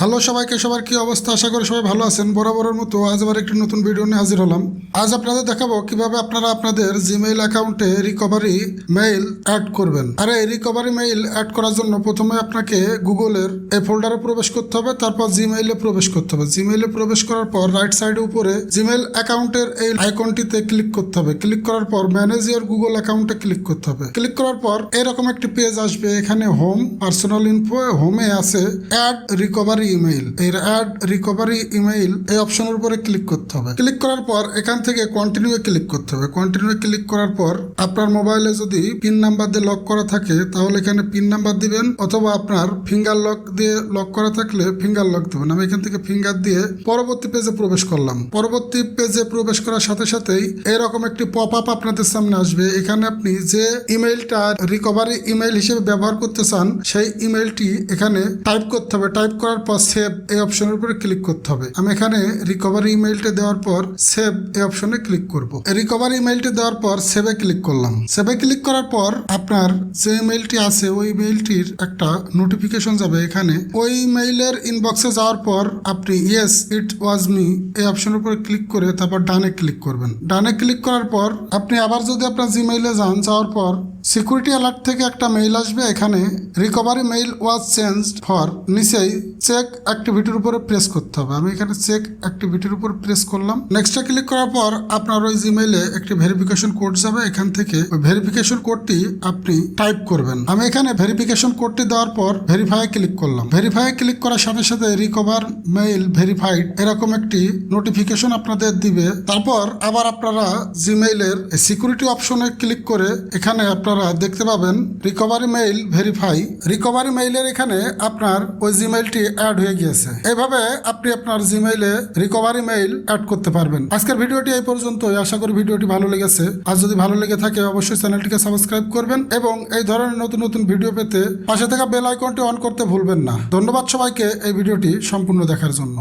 Hello সবাইকে, সবার কি অবস্থা? আশা করি সবাই ভালো আছেন। বরাবরের মতো আজ আবার একটি নতুন ভিডিও নিয়ে হাজির হলাম। আজ আপনাদের দেখাবো কীভাবে আপনারা আপনাদের জিমেইল অ্যাকাউন্টে রিকভারি মেইল অ্যাড করবেন। আর, এই রিকভারি মেইল অ্যাড করার জন্য প্রথমে আপনাকে গুগলের এই ফোল্ডারে প্রবেশ করতে হবে, তারপর জিমেইলে প্রবেশ করতে হবে। জিমেইলে প্রবেশ করার পর রাইট সাইডে উপরে জিমেইল অ্যাকাউন্টের এই আইকনটিতে ক্লিক করতে হবে। ক্লিক করার পর ম্যানেজ ইয়ার গুগল অ্যাকাউন্টে ক্লিক করতে হবে। ক্লিক করার পর এরকম একটি পেজ আসবে, এখানে হোম পার্সোনাল ইনফো হোমে আছে অ্যাড রিকভারি ইমেইল এর অ্যাড রিকভারি ইমেইল এই অপশনের উপরে ক্লিক করতে হবে। ক্লিক করার পর এখান থেকে কন্টিনিউ ক্লিক করতে হবে। কন্টিনিউ ক্লিক করার পর আপনার মোবাইলে যদি পিন নাম্বার দিয়ে লক করা থাকে, তাহলে এখানে পিন নাম্বার দিবেন অথবা আপনার ফিঙ্গার লক দিয়ে লক করা থাকলে ফিঙ্গার লক দেবেন। আমি এখান থেকে ফিঙ্গার দিয়ে পরবর্তী পেজে প্রবেশ করলাম। পরবর্তী পেজে প্রবেশ করার সাথে সাথেই এরকম একটি পপ আপ আপনাদের সামনে আসবে। এখানে আপনি যে ইমেইলটা রিকভারি ইমেইল হিসেবে ব্যবহার করতে চান, সেই ইমেইলটি এখানে টাইপ করতে হবে। টাইপ করার পর সেভ এই অপশনের উপরে ক্লিক করতে হবে। আমি এখানে রিকভারি ইমেইলটা দেওয়ার পর সেভ এই অপশনে ক্লিক করব। রিকভারি ইমেইলটা দেওয়ার পর সেভে ক্লিক করলাম। সেভে ক্লিক করার পর আপনার যে ইমেইলটি আছে, ওই ইমেইলটির একটা নোটিফিকেশন যাবে এখানে। ওই ইমেইলের ইনবক্সে যাওয়ার পর আপনি ইয়েস ইট ওয়াজ মি এই অপশনের উপরে ক্লিক করে তারপর ডানে ক্লিক করবেন। ডানে ক্লিক করার পর আপনি আবার যদি আপনার জিমেইলে যান, যাওয়ার পর সিকিউরিটি অ্যালার্ট থেকে একটা মেইল আসবে, এখানে recovery mail was change for নিচেই চেক অ্যাক্টিভিটির উপরে প্রেস করতে হবে। আমি এখানে চেক অ্যাক্টিভিটির উপর প্রেস করলাম। নেক্সটে ক্লিক করার পর আপনার ওই জিমেইলে একটি ভেরিফিকেশন কোড যাবে। এখান থেকে ওই ভেরিফিকেশন কোডটি আপনি টাইপ করবেন। আমি এখানে ভেরিফিকেশন কোডটি দেওয়ার পর ভেরিফাই ক্লিক করলাম। ভেরিফাই ক্লিক করার সাথে সাথে রিকভার মেইল ভেরিফাইড এরকম একটি নোটিফিকেশন আপনাদের দিবে। তারপর আবার আপনারা জিমেইলের সিকিউরিটি অপশনে ক্লিক করে এখানে আপনারা দেখতে পাবেন রিকভারি মেইল ভেরিফাই রিকভারি মেইলের এখানে আপনার ওই জিমেইলটি অ্যাড হয়ে গিয়েছে। এভাবে আপনি আপনার জিমেইলে রিকভারি মেইল অ্যাড করতে পারবেন। আজকের ভিডিওটি এই পর্যন্তই। আশা করি ভিডিওটি ভালো লেগেছে। আর যদি ভালো লেগে থাকে, অবশ্যই চ্যানেলটিকে সাবস্ক্রাইব করবেন এবং এই ধরনের নতুন নতুন ভিডিও পেতে পাশে থাকা বেল আইকনটি অন করতে ভুলবেন না। ধন্যবাদ সবাইকে এই ভিডিওটি সম্পূর্ণ দেখার জন্য।